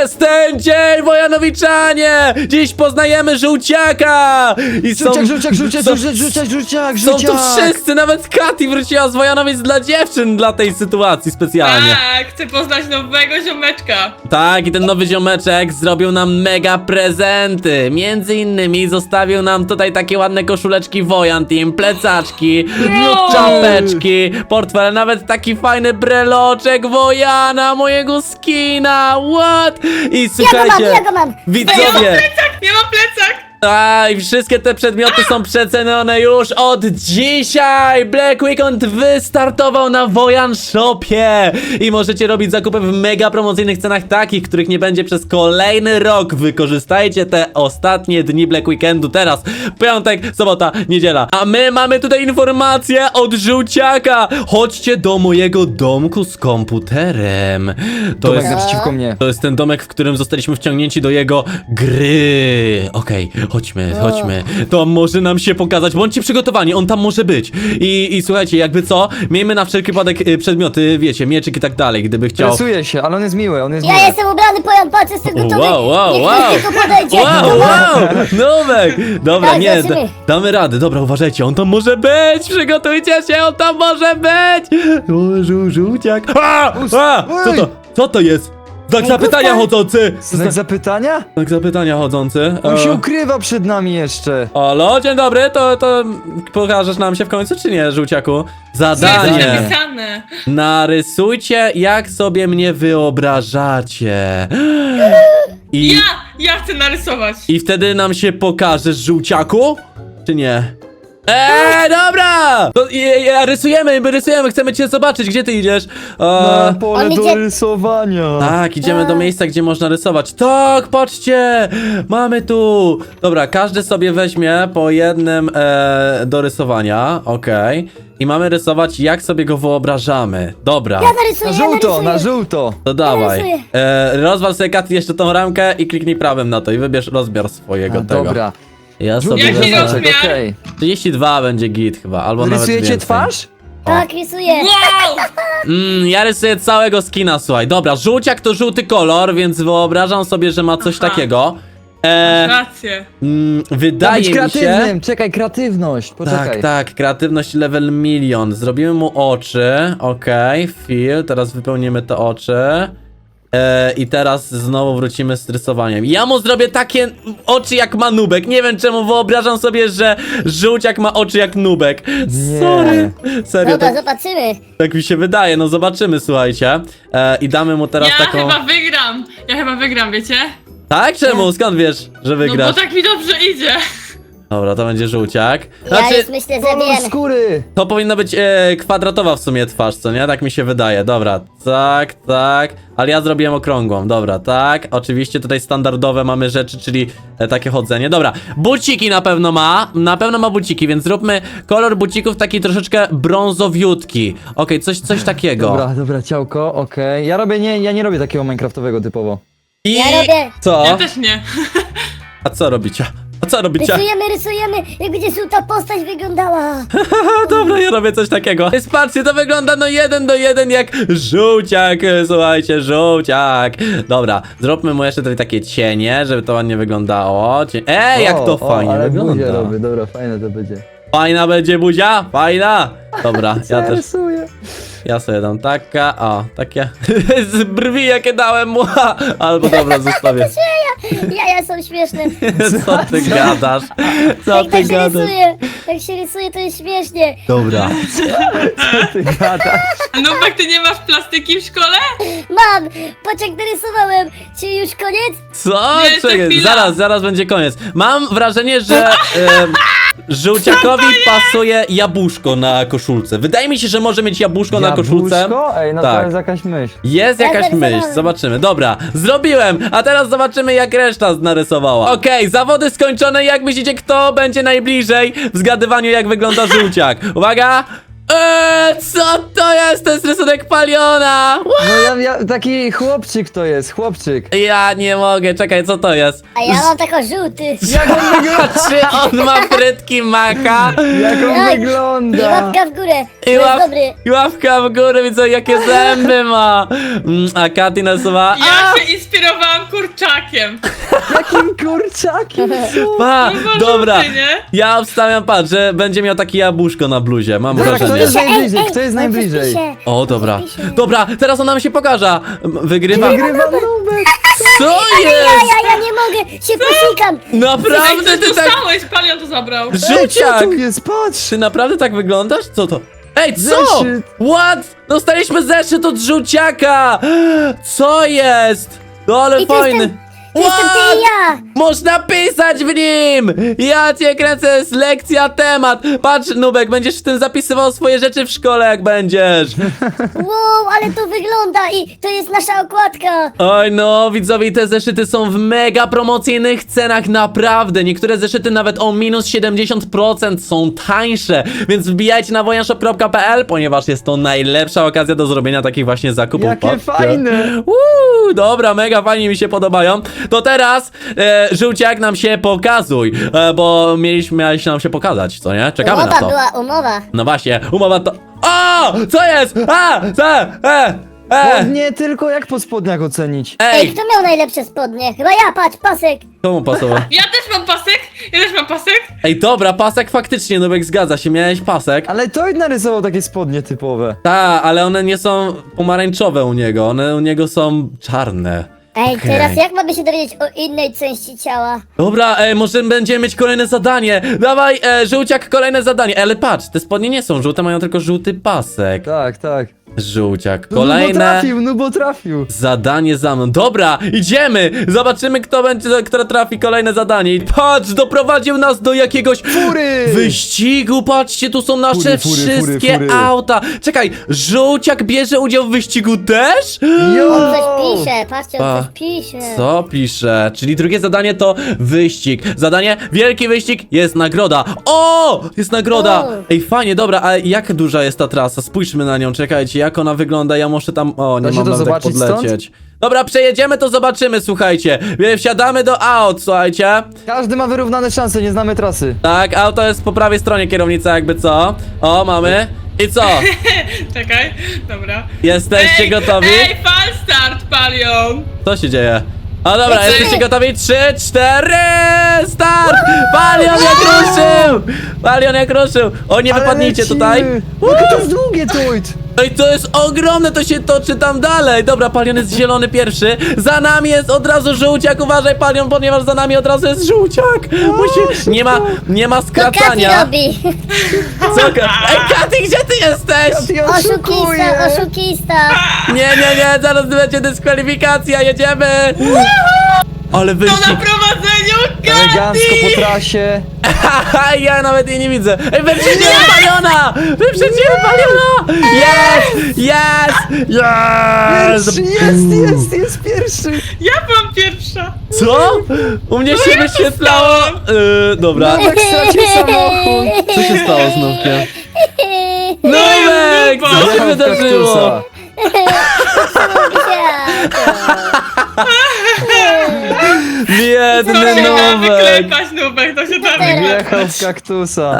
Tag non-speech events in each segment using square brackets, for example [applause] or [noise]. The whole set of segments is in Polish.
jest ten dzień, Wojanowiczanie! Dziś poznajemy żółciaka! I są, Żółciak, żółciak, żółciak, są, żółciak, żółciak, żółciak, są tu wszyscy, nawet Kati wróciła z Wojanowic dla dziewczyn dla tej sytuacji specjalnie. Tak, chcę poznać nowego ziomeczka. Tak, i ten nowy ziomeczek zrobił nam mega prezenty. Między innymi zostawił nam tutaj takie ładne koszuleczki Wojan Team, plecaczki, Wow. czapeczki, portfel, nawet taki fajny breloczek Wojana, mojego skina, what? I Ja go słuchajcie, mam, ja go mam. widzowie, Tak, nie mam plecak. Tak, i wszystkie te przedmioty są przecenione już od dzisiaj! Black Weekend wystartował na Wojan Shopie! I możecie robić zakupy w mega promocyjnych cenach takich, których nie będzie przez kolejny rok. Wykorzystajcie te ostatnie dni Black Weekendu teraz. Piątek, sobota, niedziela. A my mamy tutaj informację od żółciaka! Chodźcie do mojego domku z komputerem. To Tomek jest... naprzeciwko mnie. To jest ten domek, w którym zostaliśmy wciągnięci do jego gry. Okej, chodźmy, chodźmy. To może nam się pokazać. Bądźcie przygotowani, on tam może być. I, i słuchajcie, jakby co, miejmy na wszelki wypadek y, przedmioty, wiecie, mieczyk i tak dalej, gdyby chciał. Stresuje się, ale on jest miły, on jest Ja miły. jestem ubrany, pojan, patrz, jestem gotowy. Wow, wow, Niech wow. mi tylko podejdzie. Wow, wow! Nowek! Dobra, Tak, nie, da, damy radę. Dobra, uważajcie, on tam może być! Przygotujcie się, on tam może być! O, żół, żółciak. A! A! Co to? Co to jest? Znak Ej, zapytania chodzący! Znak zapytania? Znak zapytania chodzący. On się E, ukrywa przed nami jeszcze. Halo, dzień dobry, to, to pokażesz nam się w końcu, czy nie, żółciaku? Jest Zadanie! napisane? Narysujcie, jak sobie mnie wyobrażacie. [gasps] I, Ja, ja chcę narysować. I wtedy nam się pokażesz, żółciaku? Czy nie? Eee, dobra! To, ja, ja, rysujemy, my rysujemy, chcemy cię zobaczyć, gdzie ty idziesz? Na pole On do idzie- rysowania. tak, idziemy do miejsca, gdzie można rysować. Tak, patrzcie! Mamy tu! Dobra, każdy sobie weźmie po jednym e, do rysowania, okej. I mamy rysować, jak sobie go wyobrażamy. Dobra, Ja narysuję, Na żółto, narysuję. na żółto. to dawaj. rysuję. E, rozwal sobie Katy jeszcze tą ramkę i kliknij prawym na to i wybierz rozmiar swojego A, tego. dobra. Ja sobie Jaki wezmę- rozmiar? okej. 32 będzie git chyba, albo nawet Rysujecie więcej. twarz? Tak, rysuję. Wow! Mm, ja rysuję całego skina, słuchaj. Dobra, żółciak to żółty kolor, więc wyobrażam sobie, że ma coś Aha. takiego. E, rację. mm, Ma wydaje być mi się... kreatywnym, czekaj, kreatywność, poczekaj. Tak, tak, kreatywność level milion. Zrobimy mu oczy, okej, fill, teraz wypełnimy te oczy. E, I teraz znowu wrócimy z rysowaniem. Ja mu zrobię takie oczy jak ma nubek. Nie wiem czemu wyobrażam sobie, że żółciak ma oczy jak nubek. Nie. Sorry. Serio, Dobra, tak, zobaczymy. tak mi się wydaje. No zobaczymy, słuchajcie. E, I damy mu teraz Ja taką. chyba wygram. Ja chyba wygram, wiecie? Tak? Czemu? Skąd wiesz, że No wygrasz? bo tak mi dobrze idzie. Dobra, to będzie żółciak. Ja Znaczy, już myślę, że Kolor wiem. skóry. to powinna być e, kwadratowa w sumie twarz, co nie? Tak mi się wydaje. Dobra, tak, tak. Ale ja zrobiłem okrągłą. Dobra, tak. Oczywiście tutaj standardowe mamy rzeczy, czyli e, takie chodzenie. Dobra, buciki na pewno ma. Na pewno ma buciki, więc zróbmy kolor bucików taki troszeczkę brązowiutki. Okej, coś, coś takiego. Dobra, dobra, ciałko, okej. Ja robię, nie, ja nie robię takiego minecraftowego typowo. I Ja robię. co? Ja też nie. [laughs] A co robicie? A co robicie? Rysujemy, rysujemy, jak będzie żółta postać wyglądała. [laughs] Dobra, ja robię coś takiego. Patrzcie, to wygląda no jeden do jeden jak żółciak, słuchajcie, żółciak. Dobra, zróbmy mu jeszcze tutaj takie cienie, żeby to ładnie wyglądało. Cie... Ej, jak to O, fajnie ale buzię wygląda. robię, dobra, fajne to będzie. Fajna będzie buzia? Fajna? Dobra, [laughs] ja też, rysuję. ja sobie dam taka, o, takie [laughs] z brwi jakie dałem mu, albo dobra, zostawię. [laughs] Jaja są śmieszne. Co ty gadasz? Co Tak, ty tak się gadasz? rysuje. Tak się rysuje, to jest śmiesznie. Dobra. Ty gadasz. A Nubek, ty nie masz plastyki w szkole? Mam! Patrz jak narysowałem. Czy już koniec? Co? Nie, jeszcze Czekaj, chwila. zaraz, zaraz będzie koniec. Mam wrażenie, że em, żółciakowi pasuje jabłuszko na koszulce. Wydaje mi się, że może mieć jabłuszko, na koszulce. Jabłuszko? Ej, no Tak. to jest jakaś myśl. Jest Ja jakaś myśl, zobaczymy. Dobra, zrobiłem, a teraz zobaczymy jak reszta narysowała. Okej, zawody skończone. Jak myślicie, kto będzie najbliżej w zgadywaniu jak wygląda żółciak? Uwaga! Eee, co to jest? To jest rysunek paliona! No ja, ja, taki chłopczyk to jest, chłopczyk. Ja nie mogę, czekaj, co to jest? A ja mam taką żółty. Jak on [laughs] wygląda? Czy on ma frytki maka? Jak on Tak. I wygląda? łapka w górę. To I, jest łap, dobry. I łapka w górę, widzę jakie zęby ma. Mm, A Katy nasuwa. Ja się inspirowałam kurczakiem. [laughs] Jakim kurczakiem? Pa, No, dobra. żółty, nie? Ja obstawiam, patrz, że będzie miał takie jabłuszko na bluzie, mam kto wrażenie. Jest najbliżej? Kto jest najbliżej? pisze. O, dobra. Pisze. Dobra, teraz on nam się pokaże. Wygrywa. Wygrywa Nubek. Co jest? ja, ja nie mogę, się posikam. Naprawdę ty tak... dostałeś, palion to zabrał. Ej, co Żółciak! tu jest? Patrz! Ty naprawdę tak wyglądasz? Co to? Ej, co? Zeszyt. What? Dostaliśmy zeszyt od żółciaka! Co jest? No ale I to fajny. jestem, to jestem ty i ja. Można pisać w nim! Ja cię kręcę, jest lekcja, temat. Patrz, Nubek, będziesz w tym zapisywał swoje rzeczy w szkole, jak będziesz. [laughs] Wow, ale to wygląda i to jest nasza okładka. Oj no, widzowie, te zeszyty są w mega promocyjnych cenach, naprawdę. Niektóre zeszyty nawet o minus 70% są tańsze, więc wbijajcie na wojanshop.pl, ponieważ jest to najlepsza okazja do zrobienia takich właśnie zakupów. Jakie Patrzcie. fajne. Uuu, dobra, mega fajnie mi się podobają. To teraz, e, żółciak nam się pokazuj, e, bo mieliśmy, miałeś nam się pokazać, co nie? Czekamy na Umowa to. była, umowa. No właśnie, umowa to... O! Co jest? A! Co? E! O, E! nie tylko jak po spodniach ocenić. Ej, Ej! kto miał najlepsze spodnie? Chyba ja, patrz, pasek. Komu pasował? [laughs] Ja też mam pasek, ja też mam pasek. Ej, dobra, pasek faktycznie, Nubek, zgadza się, miałeś pasek. Ale to narysował takie spodnie typowe. Ta, ale one nie są pomarańczowe u niego, one u niego są czarne. Ej, Okej. teraz jak mamy się dowiedzieć o innej części ciała? Dobra, ej, może będziemy mieć kolejne zadanie. Dawaj, e, żółciak, kolejne zadanie. Ale patrz, te spodnie nie są żółte, mają tylko żółty pasek. Tak, tak. Żółciak, No bo kolejne trafił, no bo trafił. zadanie za mną. Dobra, idziemy! Zobaczymy, kto będzie, kto trafi kolejne zadanie. I patrz, doprowadził nas do jakiegoś Fury! wyścigu. Patrzcie, tu są nasze Fury, fury, fury, wszystkie fury. auta. Czekaj, żółciak bierze udział w wyścigu też? Jo! On coś pisze, patrzcie, Pa. on coś pisze. Co pisze? Czyli drugie zadanie to wyścig. Zadanie, wielki wyścig, jest nagroda. O! Jest nagroda! O. Ej, fajnie, dobra, a jak duża jest ta trasa? Spójrzmy na nią, czekajcie, jak ona wygląda, ja muszę tam... O, nie Da się mam to nawet jak zobaczyć podlecieć. Dobra, przejedziemy, to zobaczymy, słuchajcie. Wsiadamy do aut, słuchajcie. Każdy ma wyrównane szanse, nie znamy trasy. Tak, auto jest po prawej stronie kierownica, jakby co. O, mamy. I co? [laughs] Czekaj, dobra. Jesteście ej, gotowi? Ej, fal start, palion. Co się dzieje? O dobra, jesteście gotowi? Trzy, cztery, start! Palion jak ruszył! Palion jak ruszył! O, nie Ale wypadnijcie lecimy. tutaj! Jakie to jest długie, Toit! [laughs] No i to jest ogromne, to się toczy tam dalej! Dobra, Palion jest zielony pierwszy, za nami jest od razu żółciak, uważaj Palion, ponieważ za nami od razu jest żółciak! Musi... Nie ma, nie ma To Katy skracania! robi. Co? Ej, Katy, gdzie ty jesteś? Oszukista, oszukista. Nie, nie, nie, zaraz będzie dyskwalifikacja, jedziemy! Ale To wyścig! Prowadzeniu Elegancko po trasie. [laughs] Haha, ja nawet jej nie widzę. Ej, wyprzedziłem paliona! Wyprzedziłem paliona! Jest! Jest! Jest! Pierwszy, jest, jest, jest pierwszy! Ja byłam pierwsza. Co? U mnie się jak to wyświetlało. Yy, dobra. Nubek stracił samochód. Co się stało z Nubkiem? No Nubek! Co się Jechał w wydarzyło? kaktusa. [laughs] [laughs] Biedny Nubek! wyklepać, Nubek, to się da? Wjechał wyklepać. w kaktusa.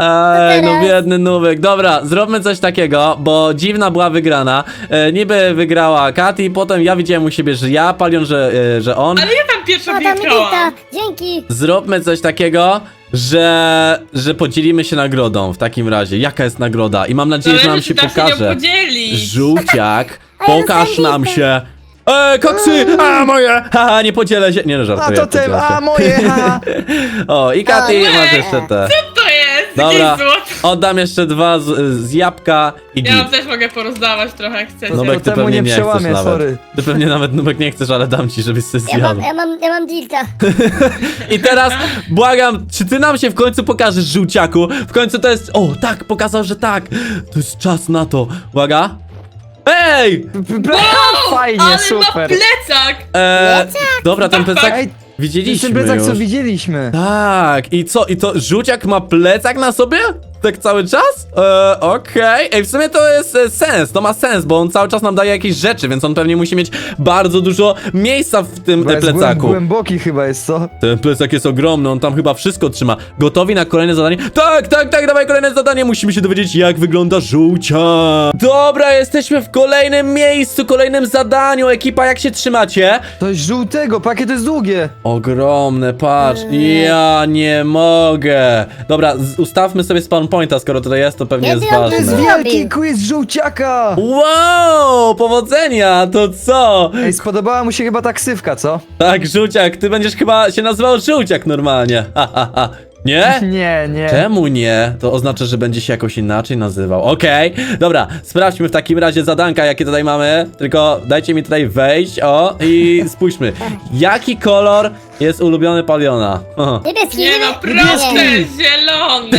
Ej, no biedny Nubek. Dobra, zróbmy coś takiego, bo dziwna była wygrana. E, niby wygrała Katy, potem ja widziałem u siebie, że ja, Palion, że, e, że on. Ale ja tam pierwsza O, tam wjechałam. Wita, dzięki. Zróbmy coś takiego, że, że podzielimy się nagrodą w takim razie. Jaka jest nagroda? I mam nadzieję, że nam Zależy, się czy pokaże. podzielić. Żółciak, pokaż nam się. Eee, koksy! A, moje! Haha, nie podzielę się. Nie no, A żartuję. to tym, podzielę się. a moje, ha! [laughs] O, i Katy, nie. masz jeszcze te. Co to jest? Dobra, oddam jeszcze dwa z, z jabłka i Ja wam git. też mogę porozdawać trochę, jak chcecie. No, Nubek, ty temu pewnie nie nie chcesz przełamię, nawet. sorry. Ty pewnie nawet, Nubek, nie chcesz, ale dam ci, żebyś sobie Ja mam, ja mam, ja mam dilta. [laughs] I teraz błagam, czy ty nam się w końcu pokażesz, żółciaku? W końcu to jest. O, tak, pokazał, że tak. To jest czas na to. Uwaga. Ej! Fajnie, Ale ma super. plecak! E, dobra, ten plecak Ej, widzieliśmy ten plecak, już. co widzieliśmy. Tak, i co? I to żółciak ma plecak na sobie? Tak cały czas? E, Okej. Ej, w sumie to jest e, sens, to ma sens, bo on cały czas nam daje jakieś rzeczy, więc on pewnie musi mieć bardzo dużo miejsca w tym Bo e, jest głę- plecaku. Głęboki chyba jest, co? Ten plecak jest ogromny, on tam chyba wszystko trzyma. Gotowi na kolejne zadanie? Tak, tak, tak, dawaj kolejne zadanie. Musimy się dowiedzieć, jak wygląda żółcia. Dobra, jesteśmy w kolejnym miejscu, kolejnym zadaniu. Ekipa, jak się trzymacie? Jest żółtego, pakie to jest długie. Ogromne, patrz. Ja nie mogę. Dobra, z- ustawmy sobie spawn pointa, skoro tutaj jest, to pewnie jest tu To jest ważne. Wielki quiz żółciaka! Wow, powodzenia, to co? Ej, spodobała mu się chyba taksywka, co? Tak, żółciak, ty będziesz chyba się nazywał żółciak normalnie. Ha, ha, ha. Nie? Nie, nie. Czemu nie? To oznacza, że będzie się jakoś inaczej nazywał. Okej, dobra, sprawdźmy w takim razie zadanka, jakie tutaj mamy. Tylko dajcie mi tutaj wejść, o, i spójrzmy. Jaki kolor jest ulubiony Paliona? Niebieski, Nie no, proste, zielony.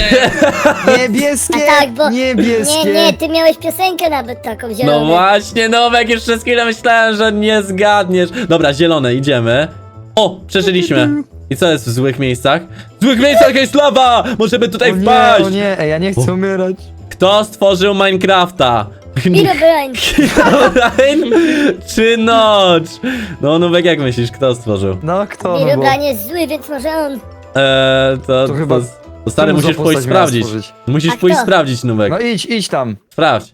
[laughs] Niebieskie! A tak, bo- Niebieskie! Nie, nie, ty miałeś piosenkę nawet taką No zieloną. właśnie, Nowek, już przez chwilę myślałem, że nie zgadniesz. Dobra, zielone, idziemy. O, przeżyliśmy. I co jest w złych miejscach? W złych miejscach jest lawa! Możemy tutaj O nie, wpaść! o nie, ej, ja nie chcę umierać. Kto stworzył Minecrafta? Brain. Herobrine czy Notch? No, Nowek, jak myślisz, kto stworzył? No, kto no bo... Jest zły, więc może on. Eee, to, To chyba- To, stary, Czemu za musisz pójść miała sprawdzić. stworzyć? Musisz A pójść kto? sprawdzić, Nubek. No idź, idź tam. Sprawdź.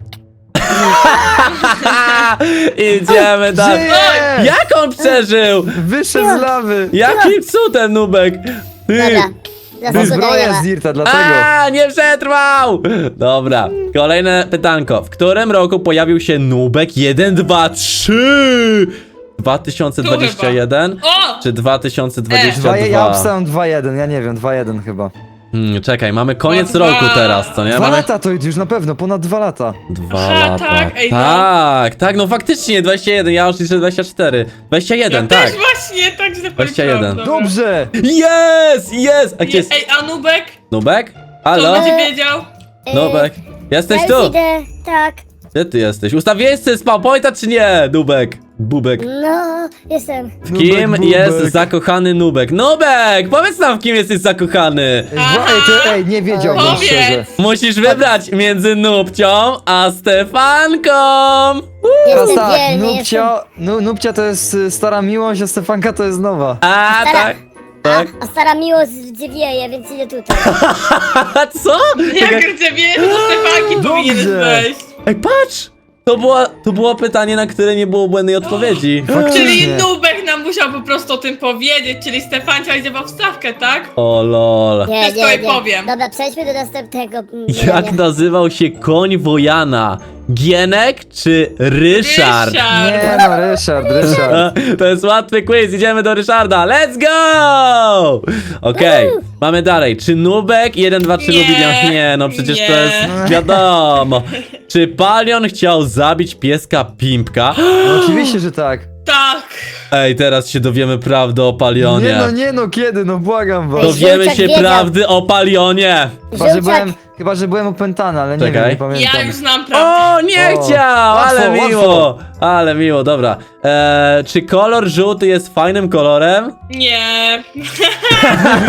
[laughs] Idziemy dalej. Żyje! Jak on przeżył? Wyszedł z lawy! Jakim cudem, Nubek? Ty. Dobra. Bo Zasługu zbroja z Dirta, dlatego. A, nie przetrwał! Dobra, kolejne pytanko. W którym roku pojawił się Nubek 1, 2, 3? 2021 O! czy 2022? Dwa, ja obstałem 2-1, ja nie wiem, 2-1 chyba. Hmm, czekaj, mamy koniec Dwa. roku teraz, co nie? Dwa Mamy lata to już na pewno, ponad dwa lata. dwa Aha, lata. tak, ej, no. tak, tak, no faktycznie 21, ja już liczę 24. 21, Ja tak. też właśnie tak źle 21. policzyłam, dobra. Dobrze! Jest, jest! A gdzie Je, jest ej, a Nubek? Nubek? Halo? będzie wiedział? E, Nubek? Jesteś ja tu? idę, tak. Gdzie ty jesteś? Ustawiłeś sobie spawn pointa czy nie, Nubek? Bubek. No, jestem. W kim jest zakochany Nubek? Nubek! Powiedz nam, w kim jesteś zakochany! Ej, dwa- ej, to, ej, nie wiedziałbym Powiedz. szczerze. Musisz wybrać między Nubcią a Stefanką! Teraz Jestem tak, jestem. Nupcia, nu, Nupcia to jest y, stara miłość, a Stefanka to jest nowa. A, Stara- tak? Tak? A, a stara miłość dziewieje, więc idę tutaj. A [laughs] co? Jak gdzie wiesz, że Stefanki Dobrze. powinieneś wejść. Ej, patrz! To było, to było pytanie, na które nie było błędnej odpowiedzi. Czyli. Nubek musiał po prostu o tym powiedzieć, czyli Stefancia idzie w wstawkę, tak? O lol. Nie, Wszystko nie, jej nie. powiem. Dobra, przejdźmy do następnego. mm, Jak zadania. nazywał się koń Wojana? Gienek czy Ryszard? Nie no, Ryszard, Ryszard. [laughs] To jest łatwy quiz, idziemy do Ryszarda. Let's go! Okej, mamy dalej. Czy Nubek 1, 2, 3 Nie, lubi Nie, no przecież to nie. jest wiadomo. Czy Palion chciał zabić pieska Pimpka? No, oczywiście, że tak. Tak. Ej, teraz się dowiemy prawdy o Palionie. Nie no, nie no, kiedy, no błagam was. Dowiemy Żółciak się wiedział. prawdy o Palionie. Chyba, że Żółciak. byłem, chyba, że byłem opętany, ale nie Czekaj. wiem, nie pamiętam. Ja już znam prawdę. O, nie O, chciał! łatwo, ale łatwo. miło! Ale miło, dobra. Eee, czy kolor żółty jest fajnym kolorem? Nie.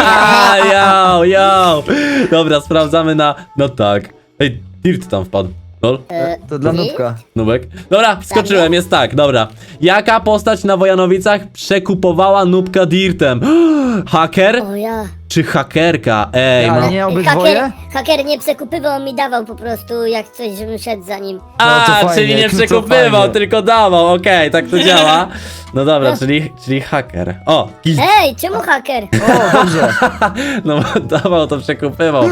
A, yo, yo. Dobra, sprawdzamy na... No tak. Ej, Dirt tam wpadł. Lol, E, To dla? Nubka. Nubek. Dobra, skoczyłem, jest tak, dobra. Jaka postać na Wojanowicach przekupowała Nubka Dirtem? [gasps] Haker O ja. czy hakerka? Ej, Ale no. nie Haker, obydwoje? haker nie przekupywał, mi dawał po prostu jak coś, żebym szedł za nim. No, A, to fajnie, czyli nie to przekupywał, fajnie. tylko dawał, okej, tak to działa. [laughs] No dobra, czyli, czyli haker. O, Ej, czemu haker? O, dobrze. [laughs] No dawał, to przekupywał.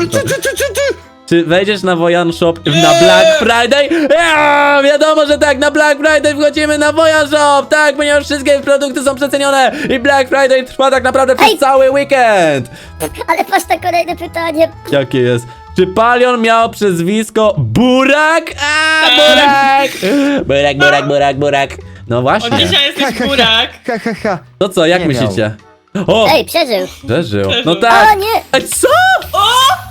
Czy wejdziesz na Wojan Shop na Black Friday? Ja, wiadomo, że tak, na Black Friday wchodzimy na Wojan Shop, tak, ponieważ wszystkie produkty są przecenione i Black Friday trwa tak naprawdę przez Ej! cały weekend. Ale patrz na kolejne pytanie. Jakie jest? Czy Palion miał przezwisko Burak? A, Burak! Burak, Burak, Burak, Burak. No Od właśnie. dzisiaj jesteś burak. Ha, ha, ha. To co, jak Nie miał. myślicie? O, Ej, przeżył. przeżył. Przeżył. No O tak. nie! Ej, co?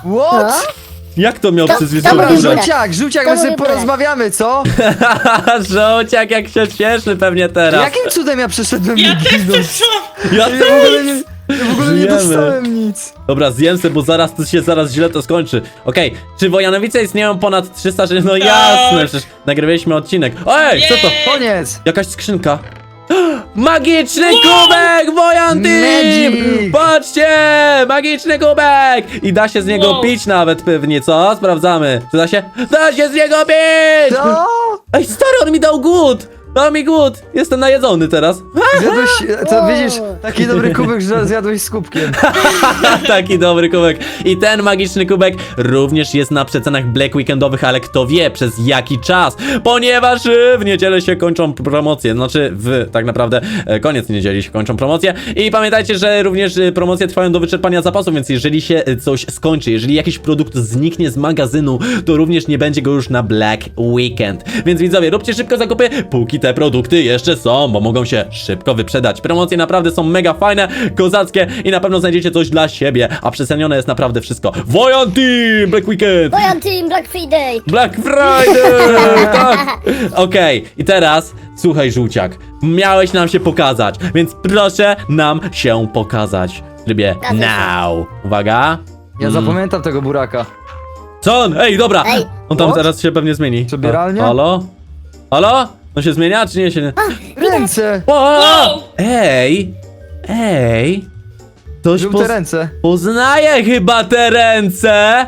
No? What? Jak to miał przezwisko to Dobra, żółciak, żółciak, my sobie porozmawiamy, co? [laughs] Żółciak jak się cieszy pewnie teraz. Jakim cudem ja przeszedłem Ja też przeszłam. Ja Ja w ogóle też! nie, ja w ogóle nie Żyjemy. dostałem nic. Dobra, zjem se, bo zaraz to się zaraz źle to skończy. Okej, czy Wojanowice istnieją ponad 300 No Tak. jasne, przecież nagrywaliśmy odcinek. Ej, co to? Koniec. Jakaś skrzynka. Magiczny kubek, Wojan Team! Magic! Patrzcie! Magiczny kubek! I da się z niego Wow. pić nawet pewnie, co? Sprawdzamy. Czy da się? Da się z niego pić! To? Ej, stary, on mi dał głód! Dał mi głód. Jestem najedzony teraz. [laughs] Zjadłeś, to Wow. widzisz, taki dobry kubek, że zjadłeś z kubkiem. [laughs] Taki dobry kubek. I ten magiczny kubek również jest na przecenach Black Weekendowych, ale kto wie przez jaki czas, ponieważ y, w niedzielę się kończą promocje, znaczy w tak naprawdę e, koniec niedzieli się kończą promocje i pamiętajcie, że również y, promocje trwają do wyczerpania zapasów, więc jeżeli się y, coś skończy, jeżeli jakiś produkt zniknie z magazynu, to również nie będzie go już na Black Weekend. Więc widzowie, róbcie szybko zakupy, póki te produkty jeszcze są, bo mogą się szybko wyprzedać. Promocje naprawdę są mega fajne, kozackie i na pewno znajdziecie coś dla siebie, a przecenione jest naprawdę wszystko. Wojan Team Black Weekend! Bojan Team Black Friday! Black Friday! [laughs] tak! Okej, i teraz słuchaj, żółciak. Miałeś nam się pokazać, więc proszę nam się pokazać. W trybie Zgadza now. Uwaga. Ja Mm. zapamiętam tego buraka. Co on? Ej, dobra! Ej. On tam What? teraz się pewnie zmieni. Przebieralnia? Ha- Halo? Halo? On się zmienia, czy nie się nie? Ręce! O! Wow! Ej! Ej! Ktoś Żółte poz... ręce. poznaje chyba te ręce!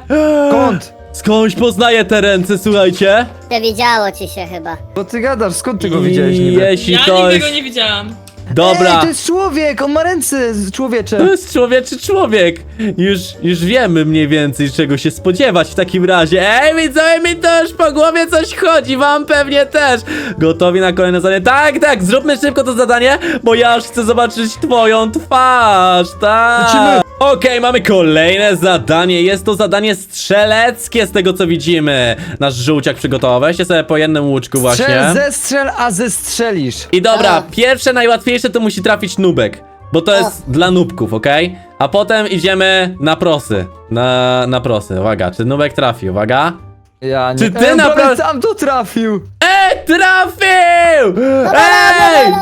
Skąd? Skądś poznaje te ręce, słuchajcie? Przewidziało ci się chyba. Co ty gadasz? Skąd ty go widziałeś niby? Jeśli Ja to nigdy jest... go nie widziałam. Dobra. Ej, to jest człowiek! On ma ręce z- To człowiecze! jest człowieczy człowiek. Już, już wiemy mniej więcej czego się spodziewać w takim razie. Ej, widzowie, mi to już po głowie coś chodzi, wam pewnie też. Gotowi na kolejne zadanie? Tak, tak, zróbmy szybko to zadanie, bo ja już chcę zobaczyć twoją twarz, tak. Okej, mamy kolejne zadanie. Jest to zadanie strzeleckie z tego co widzimy. Nasz żółciak przygotował. Weźcie sobie po jednym łuczku właśnie. Strzel, zestrzel, a zestrzelisz. I dobra, A. pierwsze najłatwiejsze to musi trafić nubek. Bo to jest dla nubków, okej? A potem idziemy na prosy. Na, na prosy, uwaga, czy nubek trafi, uwaga. Ja nie... Czy ty Ej, naprawdę- prawie tam to trafił! Ej, trafił! Ej!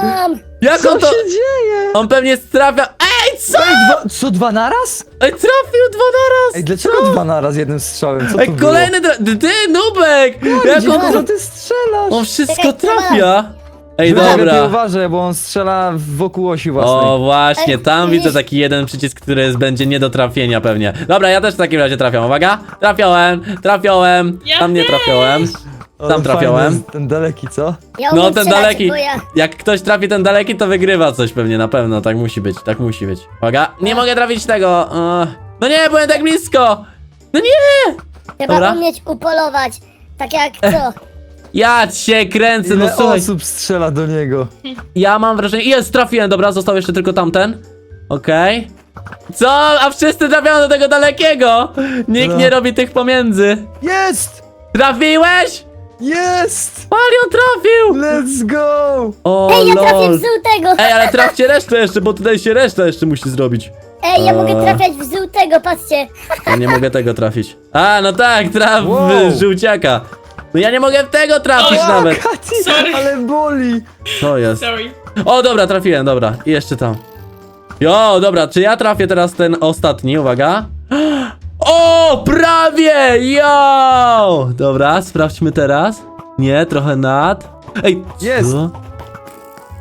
Jak Co on to... się dzieje? On pewnie strafia... Ej, co? Ej, dwa, co, dwa naraz? Ej, trafił dwa naraz! Ej, dlaczego dwa naraz jednym strzałem? Co Ej, kolejny tra... Ty, nubek! Jak on, Co ty strzelasz? on wszystko Czekaj, trafia! Ej, lepiej dobra. uważaj, bo on strzela wokół osi własnej. O, właśnie, tam widzę taki jeden przycisk, który jest, będzie nie do trafienia pewnie. Dobra, ja też w takim razie trafiam, uwaga. Trafiałem, trafiałem, Ja tam nie trafiałem. Ale tam trafiałem. fajny Ten daleki, co? Ja No, umiem ten strzelać, daleki. bo ja... Jak ktoś trafi ten daleki, to wygrywa coś pewnie, na pewno, tak musi być, tak musi być. Uwaga, nie mogę trafić tego. No nie, byłem tak blisko. No nie! Trzeba Dobra. umieć upolować. Tak jak co? Ja cię kręcę, no słuchaj. osób strzela do niego? Ja mam wrażenie. Jest, trafiłem, dobra, został jeszcze tylko tamten. Okej. Co? A wszyscy trafiają do tego dalekiego! Nikt No. nie robi tych pomiędzy. Jest! Trafiłeś? Jest! Palion trafił! Let's go! O Ej, ja trafię lol. w żółtego! Ej, ale trafcie resztę jeszcze, bo tutaj się reszta jeszcze musi zrobić. Ej, ja mogę Eee. trafiać w żółtego, patrzcie! Ja nie mogę tego trafić. A, no tak, traf Wow. w żółciaka. No ja nie mogę w tego trafić O, nawet. Kati, Sorry. ale boli! Co jest? Sorry. O, dobra, trafiłem, dobra. I jeszcze tam. Jo, dobra, czy ja trafię teraz ten ostatni? Uwaga. [gasps] O, prawie! Jo! Dobra, sprawdźmy teraz. Nie, trochę nad. Ej, Jest. co?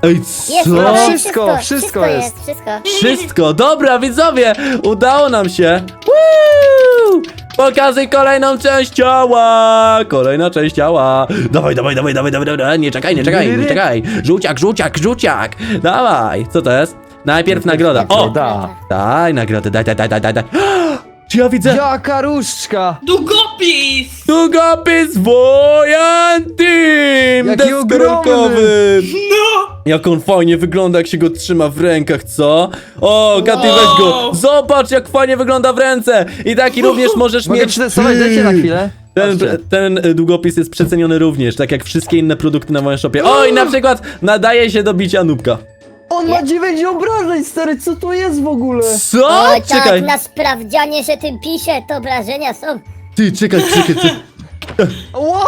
Ej, Jest, co? mamy Wszystko, wszystko jest. jest. Wszystko. Wszystko, dobra, widzowie, udało nam się. Woo! Pokazuj kolejną część ciała! Kolejna część ciała! Dawaj, dawaj, dawaj, dawaj, dawaj, dawaj, nie czekaj, nie czekaj, nie czekaj! Żółciak, żółciak, żółciak! Dawaj, co to jest? Najpierw nagroda. O! Da. Daj nagrodę, daj, daj, daj, daj, daj, daj. [gasps] Czy ja widzę? Jaka różdżka! Długopis! Długopis Wojan Team! Jaki! No! Jak on fajnie wygląda, jak się go trzyma w rękach, co? O, Katy, Wow. weź go! Zobacz, jak fajnie wygląda w ręce! I taki również możesz Mogę mieć... przetestować, dajcie na chwilę. Ten, Patrzcie. ten y, długopis jest przeceniony również, tak jak wszystkie inne produkty na moim shopie. Oj, na przykład nadaje się do bicia nubka. On ma 9 obrażeń, stary, co to jest w ogóle? Co? Czekaj, tak, na sprawdzianie, że tym pisze, to obrażenia są. Ty, czekaj, czekaj, czekaj. Ło!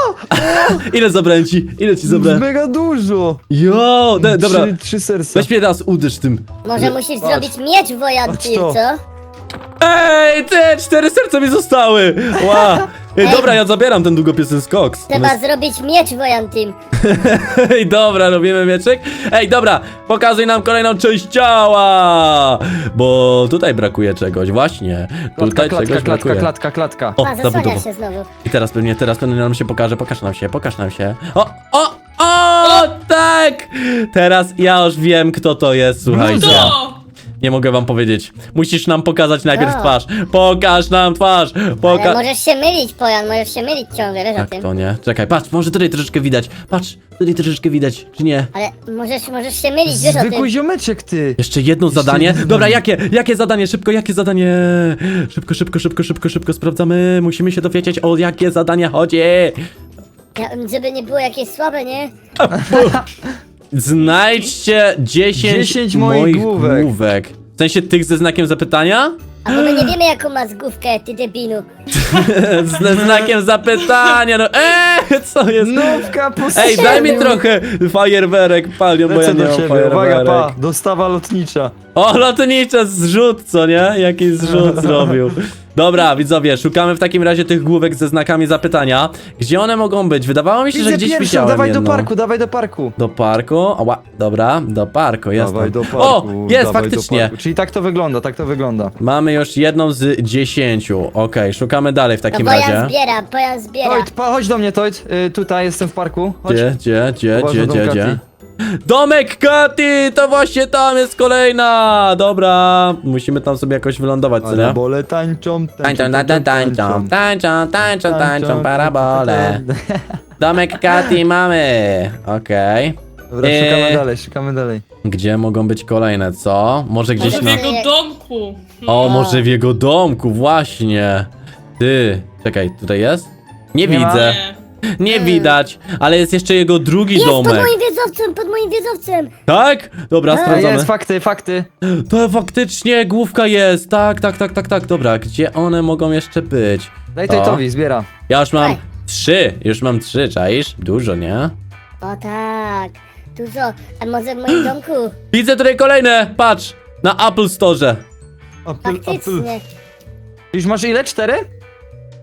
Ile zabrałem ci? Ile ci zabrałem? Mega dużo! Jo, dobra. Trzy, trzy serca. Weź mnie raz, uderz tym. Może musisz Patrz. zrobić miecz Patrz wojanty, to. co? Ej, te cztery serca mi zostały! Wow. [laughs] Ej, dobra, ja zabieram ten długopiesny skok. Trzeba zrobić miecz Wojan Team. [laughs] Ej, dobra, robimy mieczek. Ej, dobra, pokazuj nam kolejną część ciała! Bo tutaj brakuje czegoś, właśnie. Klatka, Tutaj klatka, czegoś klatka, brakuje. klatka, klatka. O, A, zasłania się znowu. I teraz pewnie, teraz pewnie nam się pokaże, pokaż nam się, pokaż nam się. O, o, o, tak! Teraz ja już wiem, kto to jest, słuchajcie. To! Nie mogę wam powiedzieć. Musisz nam pokazać najpierw Co? twarz. Pokaż nam twarz. Ale Poka możesz się mylić, Pojan, możesz się mylić ciągle, wiesz o Jak tym. to nie? Czekaj, patrz, może tutaj troszeczkę widać. Patrz, tutaj troszeczkę widać, czy nie? Ale możesz, możesz się mylić, wiesz o tym. Zwykły ziomeczek, ty. Jeszcze jedno zadanie. jedno. Dobra, jakie? Jakie zadanie? Szybko, jakie zadanie? Szybko, szybko, szybko, szybko, szybko sprawdzamy. Musimy się dowiedzieć, o jakie zadania chodzi. Ja, żeby nie było jakieś słabe, nie? [laughs] Znajdźcie 10, 10 moich główek. główek. W sensie tych ze znakiem zapytania? A bo my nie wiemy jaką ma zgłówkę, ty debinu. [laughs] Ze znakiem zapytania, no eee, co jest? Nówka Ej, daj mi trochę fajerwerek palion, bo ja Lecę nie do mam ciebie, uwaga, pa, fajerwerek. dostawa lotnicza. O, lotnicze zrzut, co nie? Jaki zrzut zrobił. Dobra, widzowie, szukamy w takim razie tych główek ze znakami zapytania. Gdzie one mogą być? Wydawało mi się, że Widzę gdzieś pierwszą, widziałem dawaj jedną. do parku, dawaj do parku. Do parku? Ała, dobra, do parku, jest. Dawaj do parku. O, jest, dawaj do faktycznie. parku. Czyli tak to wygląda, tak to wygląda. Mamy już jedną z dziesięciu. Okej, szukamy dalej w No takim Bojan razie. zbiera, Bojan zbiera. Tojt, pa, chodź do mnie, Tojt. Y, tutaj jestem w parku. Chodź. Gdzie, gdzie, gdzie, Uważaj, gdzie, gdzie, gdzie? Domek Katy! To właśnie tam jest kolejna! Dobra, musimy tam sobie jakoś wylądować, co nie? bole tańczą, Tańczą, tańczą, tańczą, tańczą, tańczą, tańczą, parabole. Domek Katy mamy. Okej. Dobra, Eee. szukamy dalej, szukamy dalej. Gdzie mogą być kolejne, co? Może gdzieś Może w na... jego domku. O, może w jego domku, właśnie. Ty, czekaj, tutaj jest? Nie, Nie ma. widzę. Nie. Nie widać, ale jest jeszcze jego drugi Jest pod domek. moim wiedzowcem, pod moim wiedzowcem. Tak? Dobra, A, A sprawdzamy. jest, fakty, fakty. To faktycznie główka jest. Tak, tak, tak, tak, tak. Dobra, gdzie one mogą jeszcze być? Daj To. Tojtowi, zbiera. Ja już mam Daj. trzy. Już mam trzy, czaisz? Dużo, nie? O tak. Dużo. A może w moim domku? [gasps] Widzę tutaj kolejne. Patrz. Na Apple Store. Apple, Apple. Faktycznie. Już masz ile? Cztery?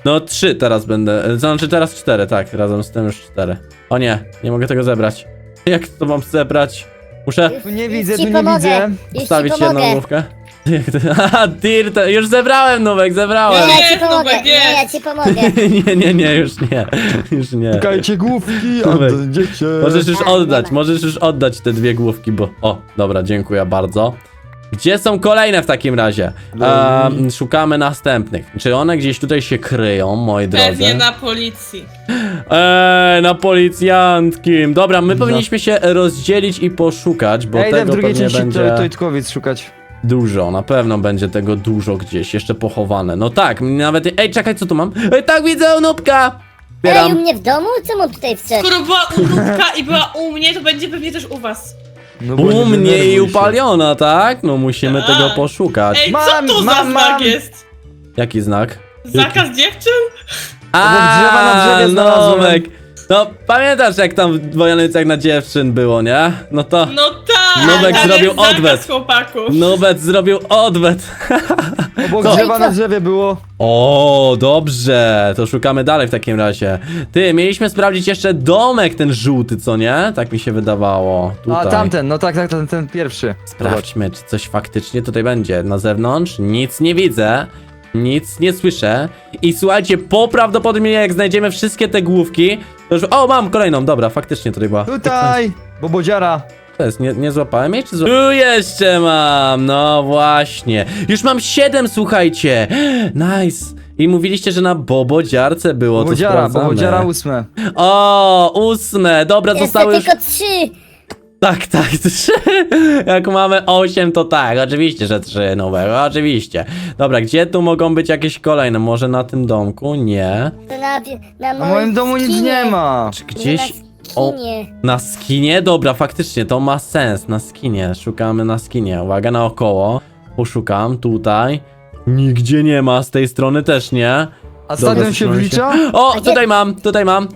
No trzy teraz będę. e, Znaczy teraz cztery, tak. Razem z tym już cztery. O nie, nie mogę tego zebrać. Jak to mam zebrać? Muszę Tu nie widzę, ci tu nie pomogę. widzę. Już wstawić ci jedną główkę. [laughs] Jak to- Haha, Dirt, już zebrałem nówek, zebrałem. Nie, ja ci Jest, pomogę. Nubek, Nie, ja ci pomogę. [laughs] nie, nie, nie, już nie. Już nie. Szukajcie główki, a Nubek. będziecie... Możesz już Tak, nie oddać, możesz już oddać te dwie główki, bo... O, dobra, dziękuję bardzo. Gdzie są kolejne w takim razie? Em, szukamy następnych. Czy one gdzieś tutaj się kryją, moi drodzy? Pewnie na policji. Eee, na policjantkim. Dobra, my powinniśmy się rozdzielić i poszukać, bo Ja idę w tego drugiej pewnie części będzie będzie... Tojtkowiec szukać. dużo. Na pewno będzie tego dużo gdzieś, jeszcze pochowane. No tak, nawet... Ej, czekaj, co tu mam? Ej, tak widzę, nubka! Ej, u Zbieram. mnie w domu? Co mam tutaj wstrzeć? Skoro była u Nubka i była u mnie, to będzie pewnie też u was. No bo nie U mnie i denerwuj się. upaliona, tak? No musimy Tak. tego poszukać. Ej, Mam, co to za mam, znak mam. jest? Jaki znak? Zakaz dziewczyn? drzewa na drzewie znalazłem. Nomek. No, pamiętasz jak tam w Wojanycach na dziewczyn było, nie? No to... No tak! Nubek tam zrobił jest zakaz odwet. chłopaków. Nubek zrobił odwet. [laughs] Obok Co? drzewa na drzewie było. O, dobrze, to szukamy dalej w takim razie. Ty, mieliśmy sprawdzić jeszcze domek ten żółty, co nie? Tak mi się wydawało. Tutaj. A tamten, no tak, tak, ten, ten pierwszy. Sprawdźmy, czy coś faktycznie tutaj będzie. Na zewnątrz nic nie widzę, nic nie słyszę. I słuchajcie, po prawdopodobnie jak znajdziemy wszystkie te główki, to już... O, mam kolejną, dobra, faktycznie tutaj była. Tutaj! Bobodziara. To jest, nie, nie złapałem jej, czy złapałem? Tu jeszcze mam, no właśnie. Już mam siedem, słuchajcie. Nice. I mówiliście, że na bobodziarce było, to Bobodziara, sprawdzamy. bobodziara ósme. O, ósme, dobra, Jeszcze zostały już... tylko trzy. Tak, tak, [laughs] trzy. Jak mamy osiem, to tak, oczywiście, że trzy nowego, oczywiście. Dobra, gdzie tu mogą być jakieś kolejne? Może na tym domku? Nie. To na, na Na moim domu nic skinie. nie ma. Czy gdzieś... Na O, skinie. na skinie? Dobra, faktycznie, to ma sens, na skinie. Szukamy na skinie. Uwaga, naokoło. Poszukam, tutaj. Nigdzie nie ma, z tej strony też nie. A Dobra, stadion się zatrzymamy wlicza? O, tutaj mam, tutaj mam.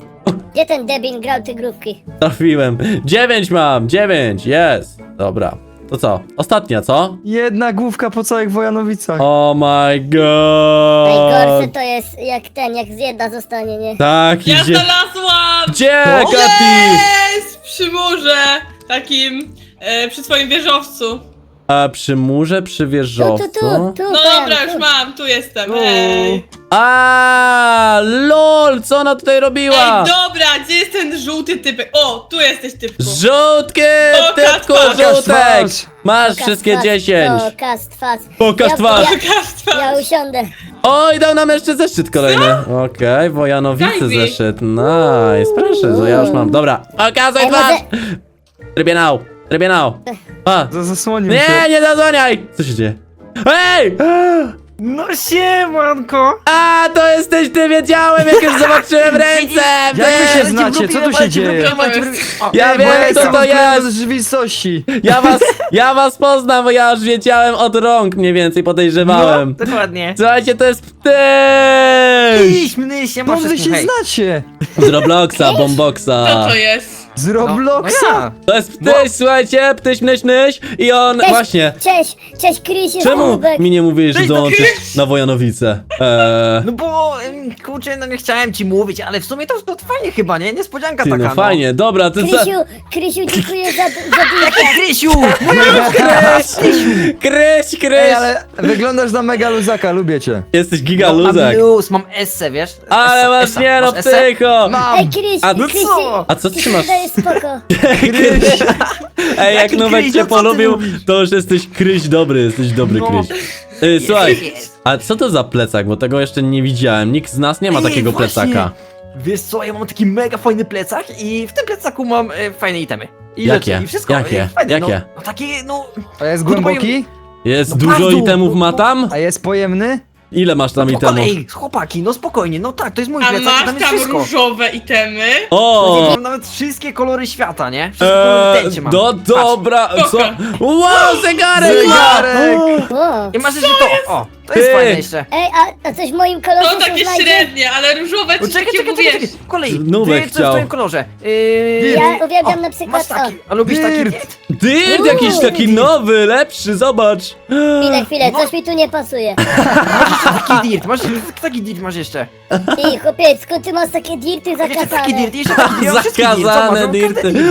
Gdzie ten debil grał te grupki? Trafiłem. Dziewięć mam, dziewięć, jest. Dobra. To co? Ostatnia, co? Jedna główka po całych Wojanowicach. Oh my Najgorsze god. to jest jak ten, jak z jedna zostanie, nie? Tak, Ja idzie. znalazłam! Gdzie, To? Kapi? Jest przy murze takim, e, przy swoim wieżowcu. A przy murze, przy Tu, wieżowcu? tu, tu, tu, No tam, dobra, tu. już mam, tu jestem. Tu. A, lol, co ona tutaj robiła? Ej, dobra, gdzie jest ten żółty typek? O, tu jesteś typku. Żółtki, Pokaż typku, twarz. żółtek! Masz Pokaż wszystkie twarz, 10. Pokaż twarz. Pokaż ja, twarz. Ja, Pokaż twarz. ja usiądę. Oj, dał nam jeszcze zeszyt kolejny. Okej, Wojanowicy Daj mi. zeszyt. Nice, proszę, to ja już mam. Dobra, okazuj Ej, twarz! może- Trybie now, trybie now. A, Za- Zasłonił nie, się. nie zadzwoniaj! Co się dzieje? Ej! No siemanko! A, to jesteś ty, wiedziałem, jak już zobaczyłem [laughs] ręce! Jak wy się znacie? Co tu się dzieje? Ja wiem, co to jest. z rzeczywistości. Ja was, ja was poznam, bo ja już wiedziałem od rąk mniej więcej, podejrzewałem. No, dokładnie. Słuchajcie, to jest ptyś! Iś, mny się masz Bo wy się znacie. Z Robloxa, Bomboxa. Co to jest? Z No, Robloxa? no ja. To jest ptyś, słuchajcie, ptyś, myś, myś i on, Cześć, właśnie, Cześć, cześć Krysiu, czemu Kubek. mi nie mówisz, że Cześć, dołączysz na Wojanowice? Eee, No bo, em, kurczę, no nie chciałem ci mówić, ale w sumie to, to fajnie chyba, nie? Niespodzianka ty, taka, no fajnie, dobra, ty co? Krysiu, Krysiu, dziękuję za, za Jaki dilkę. Krysiu! Kryś, Ej, kryś! ale wyglądasz na mega luzaka, lubię cię. Jesteś giga No, mam luzek. luz, mam esse, wiesz? Ale masz, nie no, esse? psycho! Mam! Ej, Kryś, A no Krysiu, co? A co ty masz? Jest spoko. [laughs] Kryś. Ej, jak Jaki Kryś? cię No co ty polubił, mówisz? to już jesteś kryś dobry, jesteś dobry No. kryś. Słuchaj, Jest. a co to za plecak, bo tego jeszcze nie widziałem, nikt z nas nie ma Ej, takiego właśnie. plecaka. Wiesz co, ja mam taki mega fajny plecak i w tym plecaku mam e, fajne itemy. I Jakie? rzeczy, i wszystko. Jakie? E, fajne, Jakie? No, no takie, no... A jest głęboki? Jest No dużo bardzo, itemów bo- ma bo- tam? A jest pojemny? Ile masz tam Po itemów? kolei, chłopaki, no spokojnie, no tak, to jest mój A plecak, masz tam jest tam wszystko. różowe itemy? O! Mam nawet wszystkie kolory świata, nie? Wszystkie kolory Eee, mam. do, Patrz. dobra, co? Wow, zegarek! Zegarek! Wow. I masz jeszcze to, o, to jest Ty. fajne jeszcze. Ej, a, a coś w moim kolorze To się takie znajdzie? średnie, ale różowe No ci czekaj, takie czekaj, wiesz. czekaj, czekaj, kolej, Nubek ty, co chciał. w twoim kolorze? Yy, Ja uwielbiam na przykład Masz taki, to. a lubisz taki Dirt. dirt? Dirt jakiś taki nowy, lepszy, zobacz. Chwilę, chwilę, coś mi tu nie pasuje. Taki [laughs] dirt, masz taki dirt masz jeszcze. Ej, chłopiec, skąd ty masz takie dirty Jeszcze taki zakazane? dirt, jeszcze taki dirt? Zakazane każdy dirty. dirt.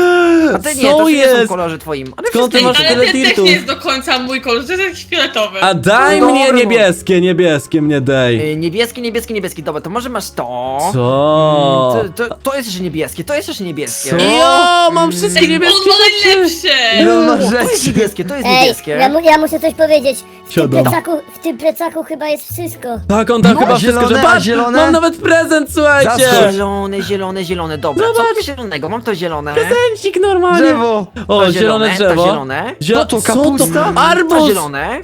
A ty nie, Co to nie są w jest? kolorze twoim. Ale Skąd ty wszystkie masz. Ale tyle ten też nie jest do końca mój kolor, to jest jakiś fioletowy. A daj No, mnie dobra, niebieskie, niebieskie mnie daj. Yy, Niebieskie, niebieskie, niebieskie, dobra, to może masz to. Co? Mm, To, to, to jest jeszcze niebieskie, to jest jeszcze niebieskie. Co? Jo, mam wszystkie Ej, niebieskie on ma rzeczy. najlepsze! Ile on ma O, to jest rzeczy? niebieskie, to jest Ej, niebieskie. ja, mu, ja muszę coś powiedzieć. W tym, Siadam. plecaku, w tym plecaku chyba jest wszystko. Tak, on tam No, chyba wszystko, że zielone, patrz, zielone? mam nawet prezent, słuchajcie. Zaskocz. Zielone, zielone, zielone, dobra. Zobacz. Co tu zielonego? Mam to zielone. Prezencik normalnie. Drzewo! O, To zielone To drzewo. zielone. To, co kapusta? To Arbuz! zielone.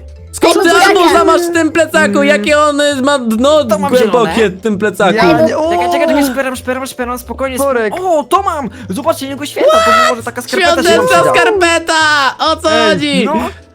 Skąd ty arbuza zielone. masz w tym plecaku? Jakie on y, ma dno To mam głębokie zielone. w tym plecaku? Ja nie... O! Czekaj, czekaj, czekaj, szperam, szperam, szperam, spokojnie. sp- Worek. O, to mam! Zobaczcie, niego święta, to może taka skarpeta się nam Świąteczna przyda. skarpeta! O co Ej, chodzi? no.